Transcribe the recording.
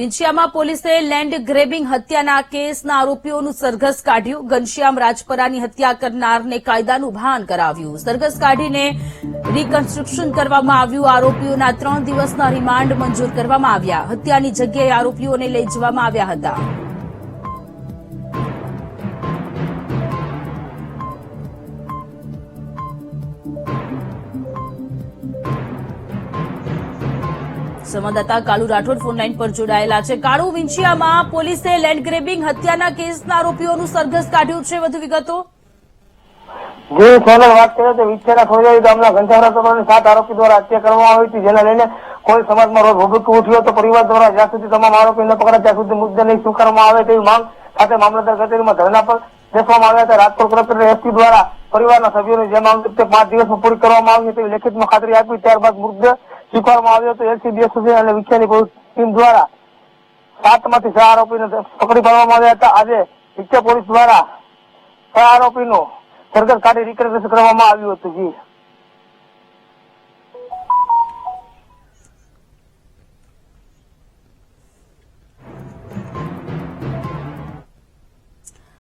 વિંછિયામાં પોલીસે land grabbing હત્યાના કેસના આરોપીઓનું સરઘસ કાઢ્યું. ઘનશ્યામ રાજપરાની હત્યા કરનારને કાયદાનું ભાન કરાવ્યું. સરઘસ કાઢીને રિકન્સ્ટ્રક્શન કરવામાં આવ્યું. આરોપીઓના ત્રણ દિવસના રિમાન્ડ મંજૂર કરવામાં આવ્યા. હત્યાની જગ્યાએ આરોપીઓને લઈ જવામાં આવ્યા હતા. સંવાદદાતા કાળુ રાઠોડ ફોનલાઈન પર જોડાયેલા છે. કાળુ, વિંછિયામાં પોલીસે લેન્ડ ગ્રેબિંગ, હત્યાના કેસના આરોપીઓનું સરઘસ કાઢ્યું છે. વધુ વિગતો? આરોપી લઈને ઉઠ્યો તો પરિવાર દ્વારા જ્યાં સુધી તમામ આરોપીને પકડાય ત્યાં સુધી મુદ્દાને સ્વીકારવામાં આવે તેવી માંગ સાથે મામલતદાર કચેરીમાં પર દેખવામાં આવ્યા રાજકોટ કલેક્ટર દ્વારા પરિવારના સભ્યોની જે માંગ પાંચ દિવસમાં પૂરી કરવામાં આવી હતી લેખિતમાં ખાતરી આપી, ત્યારબાદ મૃતદેહ સ્વીકારવામાં આવ્યો હતો. એલસીબી સુધી અને વિખ્યાની પોલીસ ટીમ દ્વારા સાતમાંથી છ આરોપીને પકડી પાડવામાં આવ્યા હતા. આજે વિખ્યા પોલીસ દ્વારા છ આરોપીનું સરઘસ કાઢી રિકન્સ્ટ્રક્શન કરવામાં આવ્યું હતું. જી.